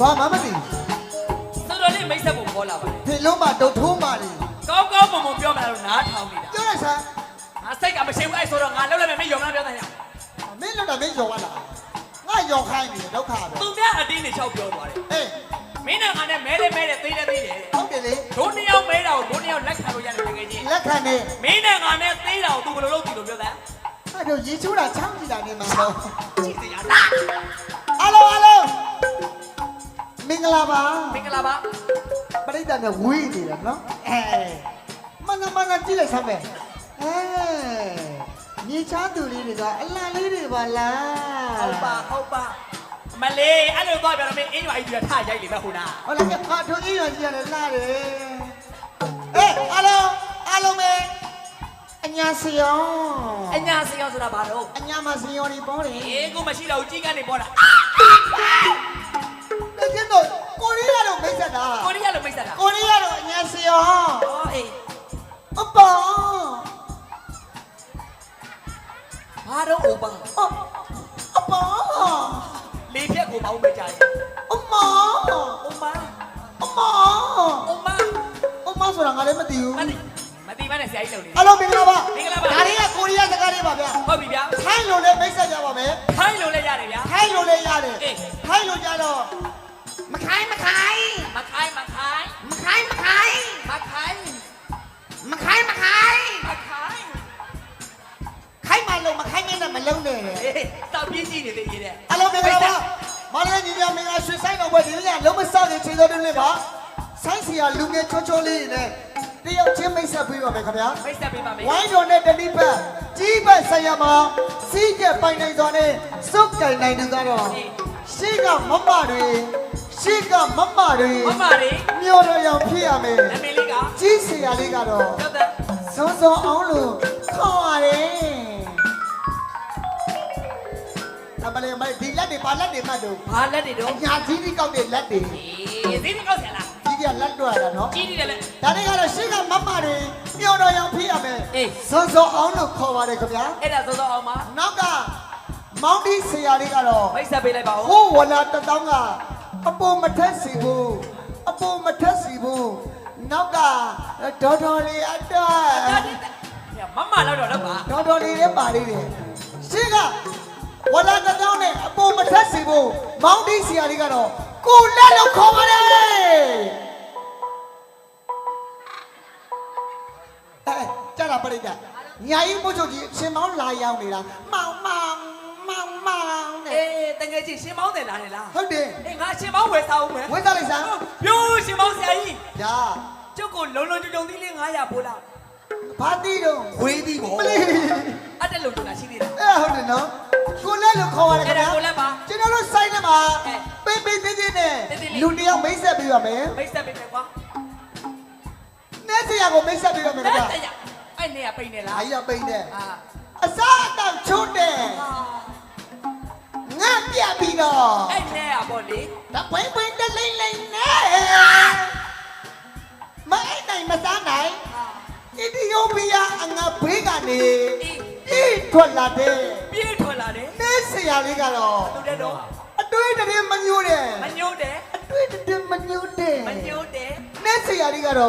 ဘာမှမသိတော်တော်လေးမိတ်ဆက်ဖို့ခေါ်လာပါတယ်ဒီလုံးမဒုတ်ထိုးမာနေကောင်းကောင်းမွန်မွန်ပြောမှတော့နားထောင်နေတာပြောရစမ်းငါစိတ်ကမရှိဘူးအဲ့ဆိုတော့ငါလောက်လည်းမင်းယုံလားပြောတယ်ညမင်းတို့ကမင်းယော်လာငါယော်ခိုင်းနေဒုက္ခပဲသူများအတင်းနေချောက်ပြောသွားတယ်အေးမင်းနဲ့ငါနဲ့မဲလေးမဲလေးသေးတယ်သေးတယ်ဟုတ်တယ်လေဒုနှစ်ယောက်မဲတာကိုဒုနှစ်ယောက်လက်ခံလို့ရတယ်တကယ်ကြီးလက်ခံနေမင်းနဲ့ငါနဲ့သေးတာကိုသူဘယ်လိုလုပ်ကြည့်လို့ပြောတယ်အဲ့တော့ရေချိုးတာချောင်းကြည့်တာနေမှာတော့ကြည့်စရာလားအားလုံးအားလုံး မင်္ဂလာပါမင်္ဂလာပါပရိသတ်နဲ့ဝေးနေတယ်နော်အဲမနမနကြည့်လိုက်စမ်းပဲအဲမြေချားသူလေးတွေကအလံလေးတွေပါလားဟုတ်ပါဟုတ်ပါမလေးအဲ့လိုတော့ပြောတော့မင်းအင်းရွာကြီးကထားရိုက်လိမ့်မယ်ခုနဟုတ်လားကဘာတို့အေးရကြီးရတယ်လာတယ်အေးအားလုံးအားလုံးပဲအညာစီယောအညာစရောဆိုတာဘာတော့အညာမစီယောဒီပေါ်တယ်အေးကိုမရှိတော့ကြီးကနေပေါ်တာတ ကယ်တော့ကိုရီးယားတော့မိတ်ဆက်တာကိုရီးယားလိုမိတ်ဆက်တာကိုရီးယားတော့အညာစီယောဟောအေးအပေါ်ဘာတော့အိုပါအပေါ်လေဖြက်ကိုပေါင်းပေးကြတယ်အမအိုမအမအိုမအမဆိုတာငါလည်းမသိဘူးမတိမတိမနဲ့ဆရာကြီးလုပ်နေအားလုံးမင်္ဂလာပါမင်္ဂလာပါဒါတွေကကိုရီးယားစကားတွေပါဗျာဟုတ်ပြီဗျာထိုင်းလိုလည်းမိတ်ဆက်ကြပါမယ်ခိုင်းလို့လည်းရတယ်ဗျာထိုင်းလိုလည်းရတယ်အေးထိုင်းလိုကြတော့ မခိုင်းမခိုင်းမခိုင်းမခိုင်းမခိုင်းမခိုင်းမခိုင်းမခိုင်းမခိုင်းမခိုင်းခိုင်းမလို့မခိုင်းနဲ့မလုံးနဲ့အေးတောက်ပြင်းကြည့်နေသေးတယ်တဲ့အားလုံးမင်္ဂလာပါမလေးညီမမင်္ဂလာရွှေဆိုင်တော်ဘွယ်ဒီနေ့ကလုံးမစောက်ရင်ခြေတော်တွင်းလေးပါဆိုင်းစီယာလူငယ်ချောချောလေးနဲ့တယောက်ချင်းမိတ်ဆက်ပေးပါမယ်ခင်ဗျာမိတ်ဆက်ပေးပါမယ်ဝိုင်းတော်နဲ့တတိပတ်ကြီးပတ်ဆရာမစီးကျက်ပိုင်နိုင်စွာနဲ့စုပ်ကင်နိုင်သူကတော့ရှေ့ကမမတွေ ရှေ့ကမမတွေမမလေးမြို့တော်ရောင်ဖြစ်ရမယ်နာမည်လေးကကြီးဆရာလေးကတော့ပြောတဲ့စွန်းစွန်းအောင်လို့ခေါ်ရတယ်အမလေးမလေးဒီလက်တွေပါလက်တွေမှတ်တော့ဘာလက်တွေတော့အညာကြီးကြီးကောက်တဲ့လက်တွေအေးဈေးဒီကောက်ဆရာလားကြီးကြီးကလက်တွေ့ရတာနော်ကြီးနေတယ်လေဒါတွေကတော့ရှေ့ကမမတွေမြို့တော်ရောင်ဖြစ်ရမယ်အေးစွန်းစွန်းအောင်လို့ခေါ်ပါတယ်ခင်ဗျာအဲ့ဒါစောစောအောင်ပါနောက်ကမောင်ဒီဆရာလေးကတော့မိတ်ဆက်ပေးလိုက်ပါဦးဟိုးဝလာတတောင်းက အပေါ်မထက်စီဘူးအပေါ်မထက်စီဘူးနောက်ကဒေါ်တော်လေးအတက်မမလောက်တော့လောက်ပါဒေါ်တော်လေးလည်းပါသေးတယ်ရှင်းကဝလာတတောင်းနဲ့အပေါ်မထက်စီဘူးမောင်ဒီဆရာလေးကတော့ကိုလက်လို့ခေါ်ပါတယ်အဲကြတာပြိတ္တာညာကြီးမို့ချုပ်ကြီးရှင်မောင်းလာရောက်နေတာမောင်မောင်မောင်မောင်နဲ့အေး တကယ်ချင်းရှင်မောင်းတယ်လားနေလားဟုတ်တယ်အေးငါရှင်မောင်းဝယ်စားဦးမယ်ဝင်းသားလိုက်စမ်းပြိုးရှင်မောင်းဆရာကြီးညာကျုပ်ကိုလုံလုံကြုံကြုံသီးလေး900ပို့လားဘာတိတော့ဝေးသီးပေါ့မလေးအဲ့တက်လုံကြုံတာရှိသေးတယ်အဲ့ဟုတ်တယ်နော်ကိုလက်လို့ခေါ်ရတယ်ခင်ဗျာအဲ့ဒါကိုလက်ပါကျွန်တော်တို့စိုင်းထဲမှာအဲပိတ်ပိတ်သေးသေးနဲ့သေးသေးလေးလူတစ်ယောက်မိတ်ဆက်ပေးရမယ်မိတ်ဆက်ပေးမယ်ကွာနဲဆရာကိုမိတ်ဆက်ပေးရမယ်လက်ခင်ဗျာတက်ရအဲ့နေရပိတ်နေလားအာကြီးကပိတ်တယ်အာအစား ပြတ်ပြီးတော့အဲ့နေရပေါ့လေတပွင့်ပွင့်တလိမ့်လိမ့်နဲ့မအိတ်နိုင်မစားနိုင်အာအီသီယိုးပီးယားအငါဘေးကနေအေးအေးထွက်လာတဲ့ပြေးထွက်လာတယ်နဲဆရာလေးကတော့သူတဲ့တော့အတွေးတည်းမညိုးတယ်မညို့တယ်အတွေ့အကြုံမညှို့တဲ့မညို့တယ်နဲ့ဆရာလေးကတော့